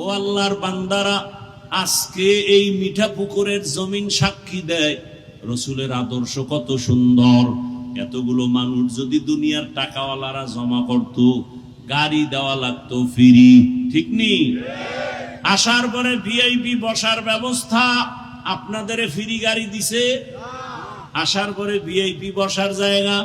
ও আল্লাহর বান্দারা, আজকে এই মিঠা পুকুরের জমিন সাক্ষী দেয়, রসুলের আদর্শ কত সুন্দর। এতগুলো মানুষ যদি দুনিয়ার টাকাওয়ালারা জমা করত, গাড়ি দেওয়া লাগতো ফিরি, ঠিক নি? আসার পরে ভিআইপি বসার ব্যবস্থা, আপনাদের ফিরি গাড়ি দিছে? আসার পরে ভিআইপি বসার জায়গা?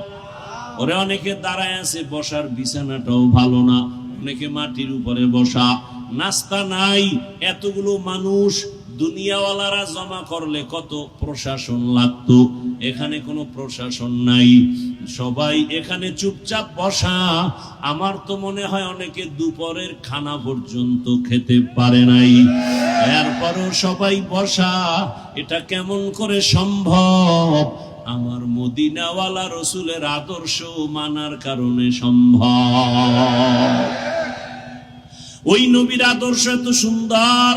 ওরে অনেকে দাঁড়ায় আছে, বসার বিছানাটাও ভালো না, অনেকে মাটির উপরে বসা। নাস্তা নাই, এতগুলো মানুষ দুনিয়াওয়ালারা জমা করলে কত প্রশাসন লাগতো? এখানে কোনো প্রশাসন নাই। সবাই এখানে চুপচাপ বসা। আমার তো মনে হয় অনেকে দুপুরের খানা পর্যন্ত খেতে পারে নাই। এরপরও সবাই বসা। এটা কেমন করে সম্ভব? আমার মদিনাওয়ালা রসুলের আদর্শ মানার কারণে সম্ভব। ওই নবীর আদর্শ এত সুন্দর।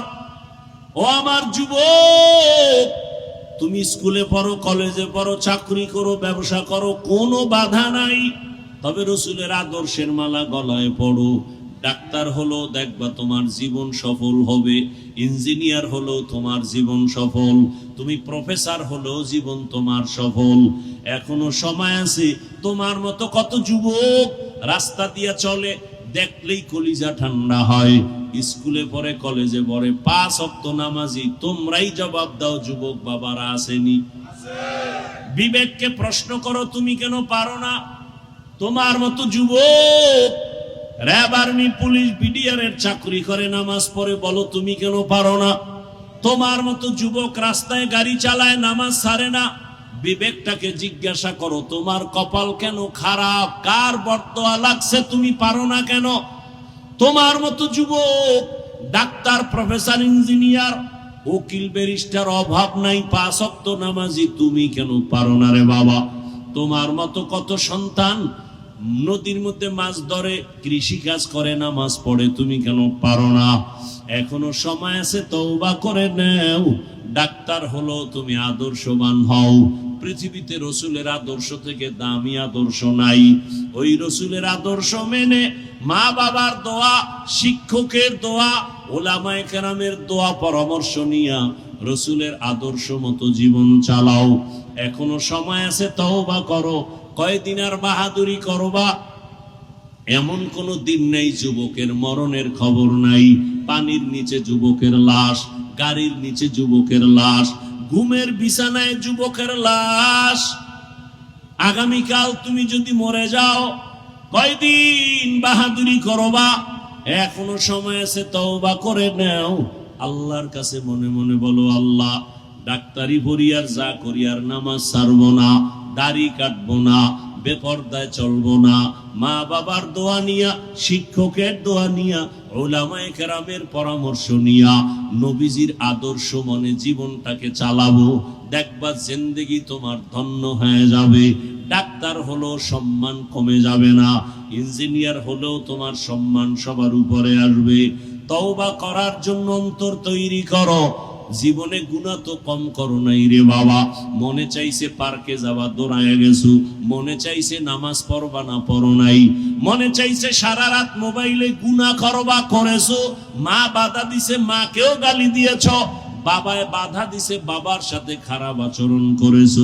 ও আমার যুবক, তুমি স্কুলে পড়ো, কলেজে পড়ো, চাকরি করো, ব্যবসা করো, কোনো বাধা নাই। তবে রসুলের আদর্শের মালা গলায় পড়ো। ডাক্তার হলো, দেখবা তোমার জীবন সফল হবে। ইঞ্জিনিয়ার হলো, তোমার জীবন সফল। তুমি প্রফেসর হলো জীবন তোমার সফল। এখনও সময় আছে। তোমার মতো কত যুবক রাস্তা দিয়ে চলে দেখলেই কলিজা ঠান্ডা হয়। স্কুলে পড়ে, কলেজে পড়ে, পাঁচ অক্ত নামাজি, তোমরাই জবাব দাও, যুবক বাবারা আসেনি। বিবেককে প্রশ্ন করো, তুমি কেন পারো না? তোমার মতো যুবক, র্যাব আর্মি, পুলিশ বিডিআর এর চাকরি করে, নামাজ পড়ে, বলো তুমি কেন পারো না? তোমার মতো যুবক রাস্তায় গাড়ি চালায়, নামাজ সারে না। বিবেকটাকে জিজ্ঞাসা করো, তোমার কপাল কেন খারাপ? কার বর্তয়া লাগছে তুমি পারো না কেন? তোমার মতো যুবক, ডাক্তার, প্রফেসর, ইঞ্জিনিয়ার, উকিল, ব্যারিস্টার, অভাব নাই পাঁচক্ত নামাজি, তুমি কেন পারো না রে বাবা? তোমার মতো কত সন্তান নদীর মধ্যে মাছ ধরে কৃষি কাজ করে না মাছ পড়ে, তুমি কেন পারো না? এখনও সময় আছে, তওবা করে নেও। ডাক্তার হলো, তুমি আদর্শবান হও। পৃথিবীতে রসুলের আদর্শ থেকে দামি আদর্শ নাই। ওই রসুলের আদর্শ মেনে মা বাবার দোয়া, শিক্ষকের দোয়া, ওলামায়ে কেরামের দোয়া, পরামর্শ নিয়া রসুলের আদর্শ মতো জীবন চালাও। এখনও সময় আছে, তওবা করো। কয়দিন আর বাহাদুরি করবা? এমন কোনো দিন নেই যুবকের মরণের খবর নাই। পানির নিচে যুবকের লাশ, গাড়ির নিচে যুবকের লাশ ঘুমের বিছানায় যুবকের লাশ। আগামীকাল তুমি যদি মরে যাও, কয়দিন বাহাদুরি করবা? এখনও সময় আছে, তওবা করে নাও। আল্লাহর কাছে মনে মনে বলো, আল্লাহ, ডাক্তারি পড়িয়ার যা করিয়ার নামাজ ছাড়বো না, দাড়ি কাটবো না, বেপর্দায় চলবো না। মা বাবার দোয়া নিয়া, শিক্ষকের দোয়া নিয়া ওলামায়ে কেরামের পরামর্শ নিয়া নবীজির আদর্শ মনে জীবনটাকে চালাবো। দেখবা জিন্দেগি তোমার ধন্য হয়ে যাবে। ডাক্তার হলো সম্মান কমে যাবে না। ইঞ্জিনিয়ার হলেও তোমার সম্মান সবার উপরে আসবে। তওবা করার জন্য অন্তর তৈরি করো। জীবনে গুণা তো কম করো নাই রে বাবা। মনে চাইছে পার্কে যাবা দৌড়ায় গেছু। মনে চাইছে নামাজ পড়বা না পড়ো নাই। মনে চাইছে সারা রাত মোবাইলে গুণা করবা করেছ। মা বাধা দিছে, মাকেও গালি দিয়েছ। বাবায় বাধা দিছে, বাবার সাথে খারাপ আচরণ করেছ।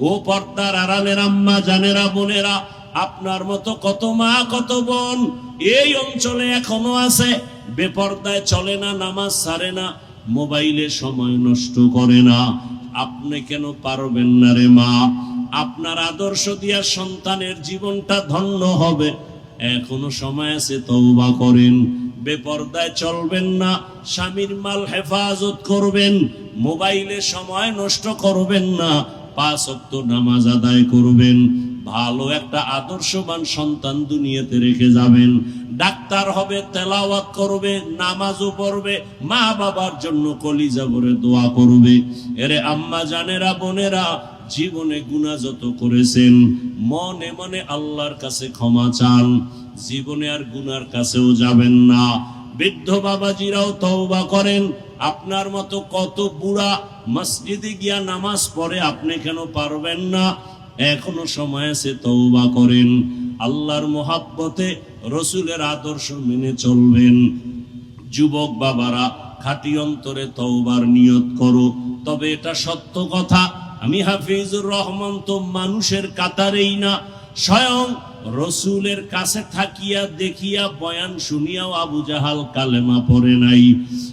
ও পর্দার আড়ালের আম্মা, জানেরা, বোনেরা, আপনার মতো কত মা, কত বোন। এই অঞ্চলে এখনও আছে। বেপর্দায় চলে না, নামাজ সারে না। মোবাইলে সময় নষ্ট করে না। আপনি কেন পারবেন না রে মা? আপনার আদর্শ দিয়া সন্তানের জীবনটা ধন্য হবে। এখনও সময় আছে তওবা করেন। বেপর্দায় চলবেন না। স্বামীর মাল হেফাজত করবেন। মোবাইলে সময় নষ্ট করবেন না। পাঁচ অক্ত নামাজ আদায় করবেন। ভালো একটা আদর্শবান সন্তান দুনিয়াতে রেখে যাবেন। ডাক্তার হবে, তেলাওয়াত করবে, নামাজও পড়বে মা বাবার জন্য কলিজা ভরে দোয়া করবে। এরে আম্মা জানেরা, বোনেরা, জীবনে গুণা যত করেছেন, মনে মনে আল্লাহর কাছে ক্ষমা চান। জীবনে আর গুনার কাছেও যাবেন না। বৃদ্ধ বাবাজিরাও তওবা করেন। আপনার মতো কত বুড়া মসজিদে গিয়া নামাজ পড়ে আপনি কেন পারবেন না? এখনও সময় আছে তওবা করেন। আল্লাহর মোহাব্বতে রসুলের আদর্শ মেনে চলবেন। যুবক বাবারা, খাটি অন্তরে তওবার নিয়ত করো। তবে এটা সত্য কথা, আমি হাফিজুর রহমান তো মানুষের কাতারেই না। স্বয়ং রসুলের কাছে থাকিয়া দেখিয়া বয়ান শুনিয়াও আবু জাহাল কালেমা পড়ে নাই।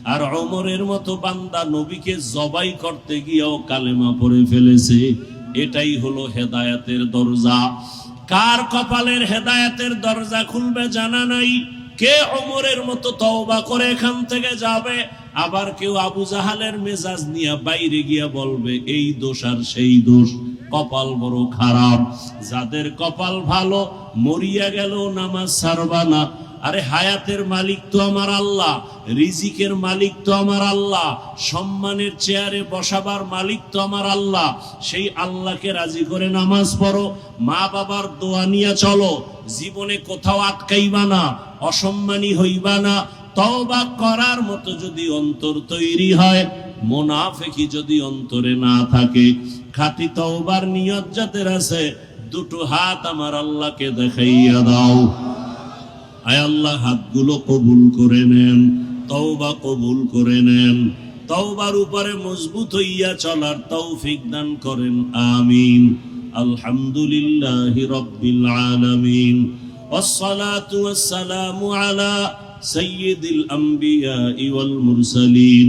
আর অমরের মতো বান্দা নবীকে জবাই করতে গিয়াও কালেমা পড়ে ফেলেছে। এটাই হলো হেদায়াতের দরজা। কার কপালের হেদায়াতের দরজা খুলবে জানা নাই। কে অমরের মতো তওবা করে এখান থেকে যাবে? আবার কেউ আবু জাহালের মেজাজ নিয়ে বাইরে গিয়া বলবে, এই দোষ আর সেই দোষ। কপাল বড় খারাপ। যাদের কপাল ভালো, মরিয়া গেল, নামাজ সারবা না। আরে হায়াতের মালিক তো আমার আল্লাহ, রিজিকের মালিক তো আমার আল্লাহ, সম্মানের চেয়ারে বসাবার মালিক তো আমার আল্লাহ। সেই আল্লাহকে রাজি করে নামাজ পড়ো, মা বাবার দোয়া নিয়ে চলো, জীবনে কোথাও আটকাইবা না, অসম্মানী হইবা না। তওবা করার মতো যদি অন্তর তৈরি হয় মোনাফেকি যদি অন্তরে না থাকে খাতি তওবার নিয়ত যাদের আছে দুটো হাত আমার আল্লাহকে দেখাইয়া দাও আয় আল্লাহ হাতগুলো কবুল করে নেন তওবা কবুল করে নেন তওবার উপরে মজবুত হইয়া চলার তৌফিক দান করেন আমিন আলহামদুলিল্লাহি রাব্বিল আলামিন والصلاة والسلام على سيد الأنبياء والمرسلين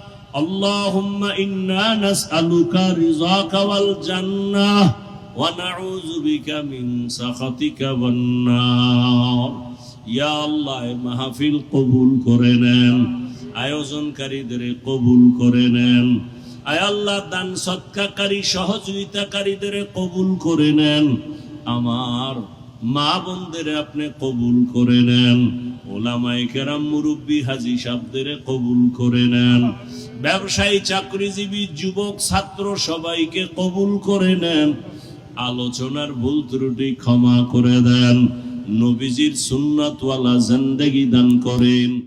اللهم إنا نسألك رضاك والجنة ونعوذ بك من سخطك والنار ইয়া আল্লাহ মাহফিল কবুল করে নেন আয়োজনকারীদের কবুল করে নেন আয় আল্লাহ দান সৎকাকারী সহযোগিতাকারীদের কবুল করে নেন আমার মা বোনদের আপনি কবুল করে নেন ওলামাই কেরাম মুরব্বী হাজি সাহেবদের কবুল করে নেন ব্যবসায়ী, চাকরিজীবী, যুবক, ছাত্র সবাইকে কবুল করে নেন। আলোচনার ভুল ত্রুটি ক্ষমা করে দেন। নবীজির সুন্নাতওয়ালা জিন্দেগি দান করেন।